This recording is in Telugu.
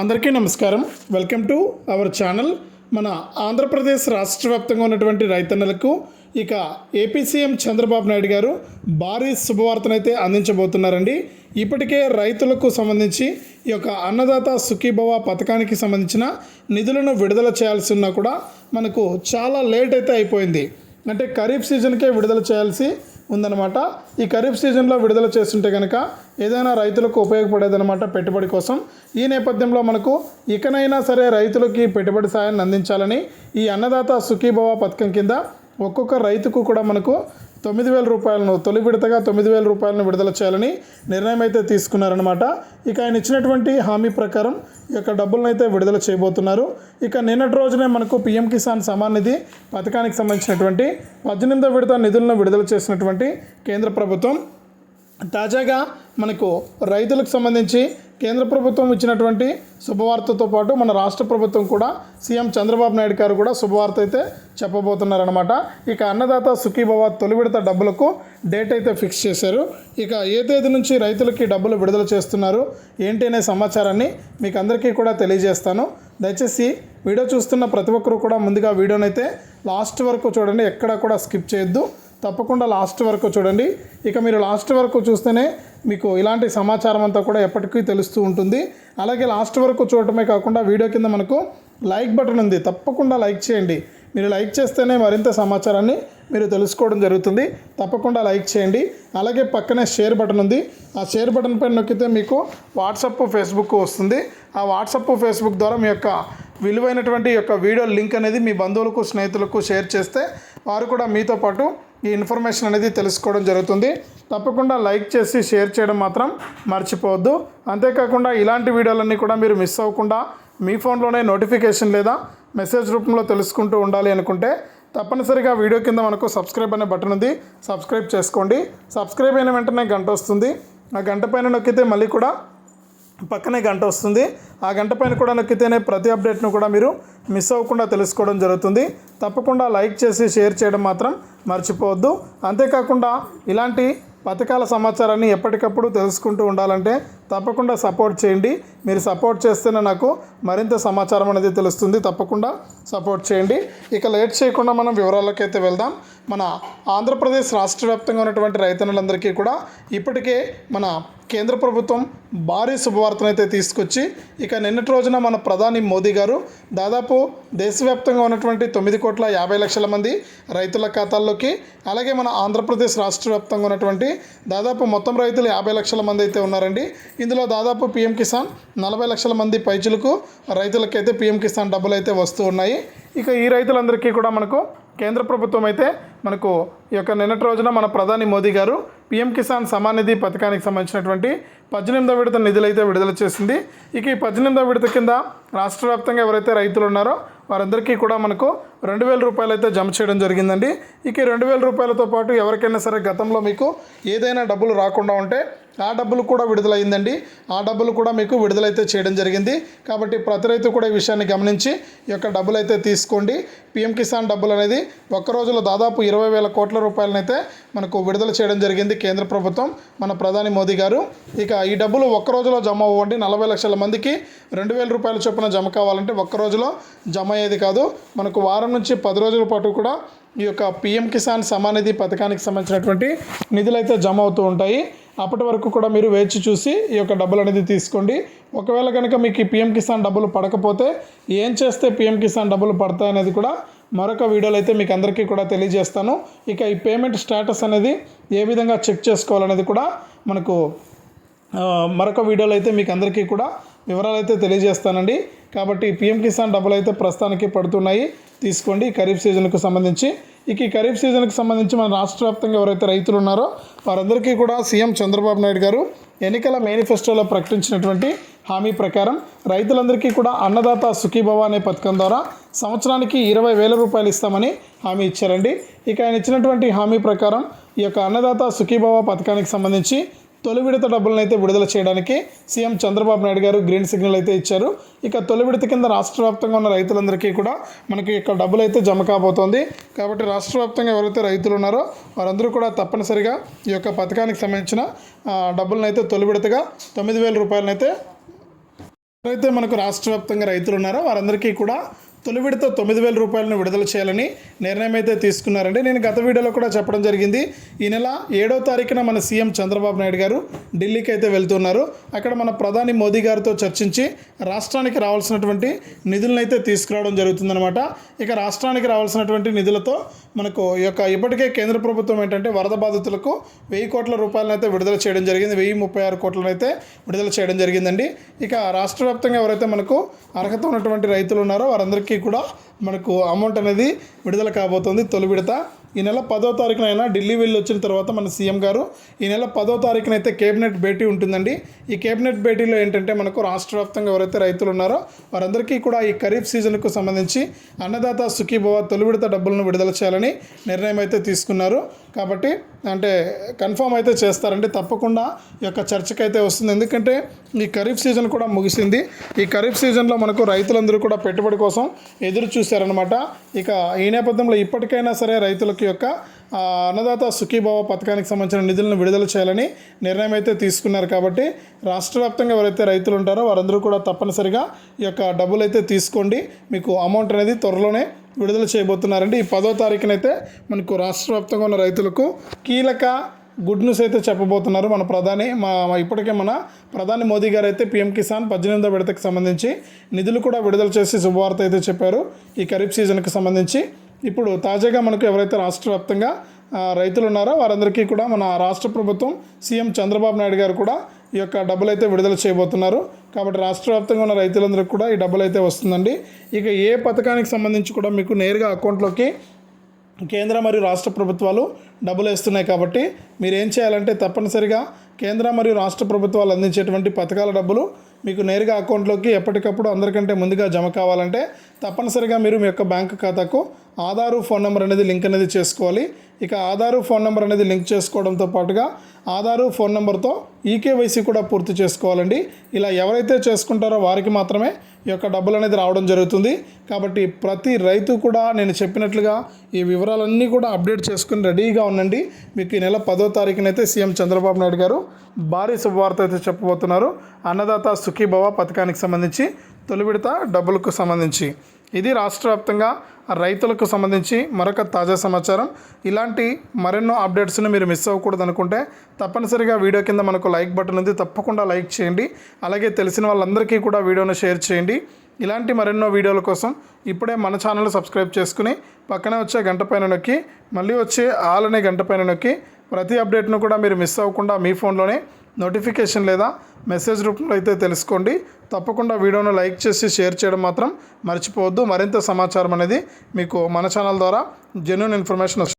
అందరికీ నమస్కారం. వెల్కమ్ టు అవర్ ఛానల్ మన ఆంధ్రప్రదేశ్ రాష్ట్ర వ్యాప్తంగా ఉన్నటువంటి రైతన్నలకు ఇక ఏపీ సీఎం చంద్రబాబు నాయుడు గారు భారీ శుభవార్తనైతే అందించబోతున్నారండి. ఇప్పటికే రైతులకు సంబంధించి ఈ యొక్క అన్నదాత సుఖీభవ పథకానికి సంబంధించిన నిధులను విడుదల చేయాల్సి ఉన్నా కూడా మనకు చాలా లేట్ అయితే అయిపోయింది. అంటే ఖరీఫ్ సీజన్కే విడుదల చేయాల్సి ఉందన్నమాట. ఈ ఖరీఫ్ సీజన్లో విడుదల చేస్తుంటే కనుక ఏదైనా రైతులకు ఉపయోగపడేదన్నమాట పెట్టుబడి కోసం. ఈ నేపథ్యంలో మనకు ఇకనైనా సరే రైతులకి పెట్టుబడి సాయాన్ని అందించాలని ఈ అన్నదాత సుఖీభవ పథకం కింద ఒక్కొక్క రైతుకు కూడా మనకు తొమ్మిది వేల రూపాయలను తొలి విడతగా తొమ్మిది వేల రూపాయలను విడుదల చేయాలని నిర్ణయం అయితే తీసుకున్నారనమాట ఇక ఆయన ఇచ్చినటువంటి హామీ ప్రకారం ఈ యొక్క డబ్బులను అయితే విడుదల చేయబోతున్నారు. ఇక నిన్నటి రోజునే మనకు పిఎం కిసాన్ సమాన్ నిధి పథకానికి సంబంధించినటువంటి పద్దెనిమిదో విడత నిధులను విడుదల చేసినటువంటి కేంద్ర ప్రభుత్వం. తాజాగా మనకు రైతులకు సంబంధించి కేంద్ర ప్రభుత్వం ఇచ్చినటువంటి శుభవార్తతో పాటు మన రాష్ట్ర ప్రభుత్వం కూడా సీఎం చంద్రబాబు నాయుడు గారు కూడా శుభవార్త అయితే చెప్పబోతున్నారనమాట ఇక అన్నదాత సుఖీభవ తొలి విడత డబ్బులకు డేట్ అయితే ఫిక్స్ చేశారు. ఇక ఏ తేదీ నుంచి రైతులకి డబ్బులు విడుదల చేస్తున్నారు ఏంటి అనే సమాచారాన్ని మీకు అందరికీ కూడా తెలియజేస్తాను. దయచేసి వీడియో చూస్తున్న ప్రతి ఒక్కరు కూడా ముందుగా వీడియోనైతే లాస్ట్ వరకు చూడండి ఎక్కడ కూడా స్కిప్ చేయొద్దు. తప్పకుండా లాస్ట్ వరకు చూడండి. ఇక మీరు లాస్ట్ వరకు చూస్తేనే మీకు ఇలాంటి సమాచారం అంతా కూడా ఎప్పటికీ తెలుస్తూ ఉంటుంది. అలాగే లాస్ట్ వరకు చూడటమే కాకుండా వీడియో కింద మనకు లైక్ బటన్ ఉంది. తప్పకుండా లైక్ చేయండి. మీరు లైక్ చేస్తేనే మరింత సమాచారాన్ని మీరు తెలుసుకోవడం జరుగుతుంది. తప్పకుండా లైక్ చేయండి. అలాగే పక్కనే షేర్ బటన్ ఉంది. ఆ షేర్ బటన్ పైన నొక్కితే మీకు వాట్సప్ ఫేస్బుక్ వస్తుంది. ఆ వాట్సప్ ఫేస్బుక్ ద్వారా మీ యొక్క విలువైనటువంటి యొక్క వీడియో లింక్ అనేది మీ బంధువులకు స్నేహితులకు షేర్ చేస్తే వారు కూడా మీతో పాటు ఈ ఇన్ఫర్మేషన్ అనేది తెలుసుకోవడం జరుగుతుంది. తప్పకుండా లైక్ చేసి షేర్ చేయడం మాత్రం మర్చిపోవద్దు. అంతేకాకుండా ఇలాంటి వీడియోలన్నీ కూడా మీరు మిస్ అవ్వకుండా మీ ఫోన్లోనే నోటిఫికేషన్ లేదా మెసేజ్ రూపంలో తెలుసుకుంటూ ఉండాలి అనుకుంటే తప్పనిసరిగా వీడియో కింద మనకు సబ్స్క్రైబ్ అనే బటన్ ఉంది. సబ్స్క్రైబ్ చేసుకోండి. సబ్స్క్రైబ్ అయిన వెంటనే గంట వస్తుంది. ఆ గంట పైన నొక్కితే మళ్ళీ కూడా పక్కనే గంట వస్తుంది. ఆ గంట పైన కూడా నొక్కితేనే ప్రతి అప్డేట్ను కూడా మీరు మిస్ అవ్వకుండా తెలుసుకోవడం జరుగుతుంది. తప్పకుండా లైక్ చేసి షేర్ చేయడం మాత్రం మర్చిపోవద్దు. అంతేకాకుండా ఇలాంటి పథకాల సమాచారాన్ని ఎప్పటికప్పుడు తెలుసుకుంటూ ఉండాలంటే తప్పకుండా సపోర్ట్ చేయండి. మీరు సపోర్ట్ చేస్తేనే నాకు మరింత సమాచారం అనేది తెలుస్తుంది. తప్పకుండా సపోర్ట్ చేయండి. ఇక లేట్ చేయకుండా మనం వివరాల్లోకి అయితే వెళ్దాం. మన ఆంధ్రప్రదేశ్ రాష్ట్ర వ్యాప్తంగా ఉన్నటువంటి రైతన్నులందరికీ కూడా ఇప్పటికే మన కేంద్ర ప్రభుత్వం భారీ శుభవార్తనైతే తీసుకొచ్చి ఇక నిన్నటి రోజున మన ప్రధాని మోదీ గారు దాదాపు దేశవ్యాప్తంగా ఉన్నటువంటి తొమ్మిది కోట్ల యాభై లక్షల మంది రైతుల ఖాతాల్లోకి అలాగే మన ఆంధ్రప్రదేశ్ రాష్ట్ర వ్యాప్తంగా ఉన్నటువంటి దాదాపు మొత్తం రైతులు యాభై లక్షల మంది అయితే ఉన్నారండి. ఇందులో దాదాపు పిఎం కిసాన్ నలభై లక్షల మంది పైచులకు రైతులకైతే పిఎం కిసాన్ డబ్బులు అయితే వస్తూ ఉన్నాయి. ఇక ఈ రైతులందరికీ కూడా మనకు కేంద్ర ప్రభుత్వం అయితే మనకు ఈ యొక్క నిన్నటి రోజున మన ప్రధాని మోదీ గారు పిఎం కిసాన్ సమాన్ నిధి పథకానికి సంబంధించినటువంటి పద్దెనిమిదో విడత నిధులు అయితే విడుదల చేసింది. ఇక ఈ పద్దెనిమిదో విడత కింద రాష్ట్ర వ్యాప్తంగా ఎవరైతే రైతులు ఉన్నారో వారందరికీ కూడా మనకు రెండు వేల రూపాయలు అయితే జమ చేయడం జరిగిందండి. ఇక ఈ రెండు వేల రూపాయలతో పాటు ఎవరికైనా సరే గతంలో మీకు ఏదైనా డబ్బులు రాకుండా ఉంటే ఆ డబ్బులు కూడా విడుదలైందండి. ఆ డబ్బులు కూడా మీకు విడుదలైతే చేయడం జరిగింది. కాబట్టి ప్రతి రైతు కూడా ఈ విషయాన్ని గమనించి ఈ యొక్క డబ్బులు అయితే తీసుకోండి. పిఎం కిసాన్ డబ్బులు అనేది ఒక్క రోజులో దాదాపు ఇరవై వేల కోట్ల రూపాయలనైతే మనకు విడుదల చేయడం జరిగింది కేంద్ర ప్రభుత్వం. మన ప్రధాని మోదీ గారు. ఇక ఈ డబ్బులు ఒక్క రోజులో జమ అవ్వండి. నలభై లక్షల మందికి రెండు వేల రూపాయల చొప్పున జమ కావాలంటే ఒక్క రోజులో జమ అయ్యేది కాదు. మనకు వారం నుంచి పది రోజుల పాటు కూడా ఈ యొక్క పిఎం కిసాన్ సమానిధి పథకానికి సంబంధించినటువంటి నిధులు అయితే జమ అవుతూ ఉంటాయి. అప్పటి వరకు కూడా మీరు వేచి చూసి ఈ యొక్క డబ్బులు అనేది తీసుకోండి. ఒకవేళ కనుక మీకు ఈ పిఎం కిసాన్ డబ్బులు పడకపోతే ఏం చేస్తే పిఎం కిసాన్ డబ్బులు పడతాయి అనేది కూడా మరొక వీడియోలో అయితే మీకు అందరికీ కూడా తెలియజేస్తాను. ఇక ఈ పేమెంట్ స్టేటస్ అనేది ఏ విధంగా చెక్ చేసుకోవాలనేది కూడా మనకు మరొక వీడియోలో అయితే మీకు అందరికీ కూడా వివరాలు అయితే తెలియజేస్తానండి. కాబట్టి పిఎం కిసాన్ డబ్బులు అయితే ప్రస్తుతానికి పడుతున్నాయి. తీసుకోండి. ఖరీఫ్ సీజన్కు సంబంధించి ఇక ఈ ఖరీఫ్ సీజన్కి సంబంధించి మన రాష్ట్ర వ్యాప్తంగా ఎవరైతే రైతులు ఉన్నారో వారందరికీ కూడా సీఎం చంద్రబాబు నాయుడు గారు ఎన్నికల మేనిఫెస్టోలో ప్రకటించినటువంటి హామీ ప్రకారం రైతులందరికీ కూడా అన్నదాత సుఖీభవ అనే పథకం ద్వారా సంవత్సరానికి ఇరవై వేల రూపాయలు ఇస్తామని హామీ ఇచ్చారండి. ఇక ఆయన ఇచ్చినటువంటి హామీ ప్రకారం ఈ యొక్క అన్నదాత సుఖీభవ పథకానికి సంబంధించి తొలి విడత డబ్బులను అయితే విడుదల చేయడానికి సీఎం చంద్రబాబు నాయుడు గారు గ్రీన్ సిగ్నల్ అయితే ఇచ్చారు. ఇక తొలి విడత కింద రాష్ట్ర వ్యాప్తంగా ఉన్న రైతులందరికీ కూడా మనకి ఇక్కడ డబ్బులు అయితే జమ కాబోతోంది. కాబట్టి రాష్ట్ర వ్యాప్తంగా ఎవరైతే రైతులు ఉన్నారో వారందరూ కూడా తప్పనిసరిగా ఈ యొక్క పథకానికి సంబంధించిన డబ్బులను అయితే తొలి విడతగా తొమ్మిది వేల రూపాయలనైతే ఎవరైతే మనకు రాష్ట్ర వ్యాప్తంగా రైతులు ఉన్నారో వారందరికీ కూడా తొలి విడత తొమ్మిది వేల రూపాయలను విడుదల చేయాలని నిర్ణయం అయితే తీసుకున్నారండి. నేను గత వీడియోలో కూడా చెప్పడం జరిగింది. ఈ నెల ఏడో తారీఖున మన సీఎం చంద్రబాబు నాయుడు గారు ఢిల్లీకి అయితే వెళ్తున్నారు. అక్కడ మన ప్రధాని మోదీ గారితో చర్చించి రాష్ట్రానికి రావాల్సినటువంటి నిధులను అయితే తీసుకురావడం జరుగుతుందన్నమాట. ఇక రాష్ట్రానికి రావాల్సినటువంటి నిధులతో మనకు ఈ యొక్క ఇప్పటికే కేంద్ర ప్రభుత్వం ఏంటంటే వరద బాధితులకు వెయ్యి కోట్ల రూపాయలను అయితే విడుదల చేయడం జరిగింది. వెయ్యి ముప్పై ఆరు కోట్లను అయితే విడుదల చేయడం జరిగిందండి. ఇక రాష్ట్ర వ్యాప్తంగా ఎవరైతే మనకు అర్హత ఉన్నటువంటి రైతులు ఉన్నారో వారందరికీ కూడా మనకు అమౌంట్ అనేది విడుదల కాబోతుంది తొలి విడత. ఈ నెల పదో తారీఖున అయినా ఢిల్లీ వెళ్ళి వచ్చిన తర్వాత మన సీఎం గారు ఈ నెల పదో తారీఖున అయితే కేబినెట్ భేటీ ఉంటుందండి. ఈ కేబినెట్ భేటీలో ఏంటంటే మనకు రాష్ట్ర వ్యాప్తంగా ఎవరైతే రైతులు ఉన్నారో వారందరికీ కూడా ఈ ఖరీఫ్ సీజన్కు సంబంధించి అన్నదాత సుఖీభవ తొలి విడత డబ్బులను విడుదల చేయాలని నిర్ణయం అయితే తీసుకున్నారు. కాబట్టి అంటే కన్ఫామ్ అయితే చేస్తారండి. తప్పకుండా ఈ యొక్క చర్చకు అయితే వస్తుంది. ఎందుకంటే ఈ ఖరీఫ్ సీజన్ కూడా ముగిసింది. ఈ ఖరీఫ్ సీజన్లో మనకు రైతులందరూ కూడా పెట్టుబడి కోసం ఎదురు చూశారనమాట ఇక ఈ నేపథ్యంలో ఇప్పటికైనా సరే రైతులకి యొక్క అన్నదాత సుఖీభావ పథకానికి సంబంధించిన నిధులను విడుదల చేయాలని నిర్ణయం అయితే తీసుకున్నారు కాబట్టి రాష్ట్ర వ్యాప్తంగా ఎవరైతే రైతులు ఉంటారో వారందరూ కూడా తప్పనిసరిగా ఈ యొక్క డబ్బులు అయితే తీసుకోండి. మీకు అమౌంట్ అనేది త్వరలోనే విడుదల చేయబోతున్నారండి. ఈ పదో తారీఖునైతే మనకు రాష్ట్ర వ్యాప్తంగా ఉన్న రైతులకు కీలక గుడ్ న్యూస్ అయితే చెప్పబోతున్నారు మన ప్రధాని. మా ఇప్పటికే మన ప్రధాని మోదీ గారు అయితే పీఎం కిసాన్ పద్దెనిమిదో విడతకు సంబంధించి నిధులు కూడా విడుదల చేసి శుభవార్త అయితే చెప్పారు ఈ ఖరీఫ్ సీజన్కి సంబంధించి. ఇప్పుడు తాజాగా మనకు ఎవరైతే రాష్ట్ర వ్యాప్తంగా రైతులు ఉన్నారో వారందరికీ కూడా మన రాష్ట్ర ప్రభుత్వం సీఎం చంద్రబాబు నాయుడు గారు కూడా ఈ యొక్క డబ్బులు అయితే విడుదల చేయబోతున్నారు. కాబట్టి రాష్ట్ర వ్యాప్తంగా ఉన్న రైతులందరికీ కూడా ఈ డబ్బులు అయితే వస్తుందండి. ఇక ఏ పథకానికి సంబంధించి కూడా మీకు నేరుగా అకౌంట్లోకి కేంద్ర మరియు రాష్ట్ర ప్రభుత్వాలు డబ్బులు వేస్తున్నాయి కాబట్టి మీరు ఏం చేయాలంటే తప్పనిసరిగా కేంద్ర మరియు రాష్ట్ర ప్రభుత్వాలు అందించేటువంటి పథకాల డబ్బులు మీకు నేరుగా అకౌంట్లోకి ఎప్పటికప్పుడు అందరికంటే ముందుగా జమ కావాలంటే తప్పనిసరిగా మీరు మీ యొక్క బ్యాంక్ ఖాతాకు ఆధారు ఫోన్ నెంబర్ అనేది లింక్ అనేది చేసుకోవాలి. ఇక ఆధారు ఫోన్ నెంబర్ అనేది లింక్ చేసుకోవడంతో పాటుగా ఆధారు ఫోన్ నెంబర్తో ఈకేవైసీ కూడా పూర్తి చేసుకోవాలండి. ఇలా ఎవరైతే చేసుకుంటారో వారికి మాత్రమే యొక్క డబ్బులు అనేది రావడం జరుగుతుంది. కాబట్టి ప్రతి రైతు కూడా నేను చెప్పినట్లుగా ఈ వివరాలన్నీ కూడా అప్డేట్ చేసుకుని రెడీగా ఉండండి. మీకు ఈ నెల పదో తారీఖునైతే సీఎం చంద్రబాబు నాయుడు గారు భారీ శుభవార్త అయితే చెప్పబోతున్నారు. అన్నదాత సుఖీభవ పథకానికి సంబంధించి తొలి విడత డబ్బులకు సంబంధించి. ఇది రాష్ట్ర వ్యాప్తంగా రైతులకు సంబంధించి మరొక తాజా సమాచారం. ఇలాంటి మరెన్నో అప్డేట్స్ని మీరు మిస్ అవ్వకూడదు అనుకుంటే తప్పనిసరిగా వీడియో కింద మనకు లైక్ బటన్ ఉంది. తప్పకుండా లైక్ చేయండి. అలాగే తెలిసిన వాళ్ళందరికీ కూడా వీడియోను షేర్ చేయండి. ఇలాంటి మరెన్నో వీడియోల కోసం ఇప్పుడే మన ఛానల్ సబ్స్క్రైబ్ చేసుకుని పక్కనే వచ్చే గంట పైన నొక్కి మళ్ళీ వచ్చే ఆల్ అనే గంట పైన నొక్కి ప్రతి అప్డేట్ను కూడా మీరు మిస్ అవ్వకుండా మీ ఫోన్లోనే నోటిఫికేషన్ లేదా మెసేజ్ రూపంలో అయితే తెలుసుకోండి. తప్పకుండా వీడియోను లైక్ చేసి షేర్ చేయడం మాత్రం మర్చిపోవద్దు. మరింత సమాచారం అనేది మీకు మన ఛానల్ ద్వారా జెన్యున్ ఇన్ఫర్మేషన్ వస్తుంది.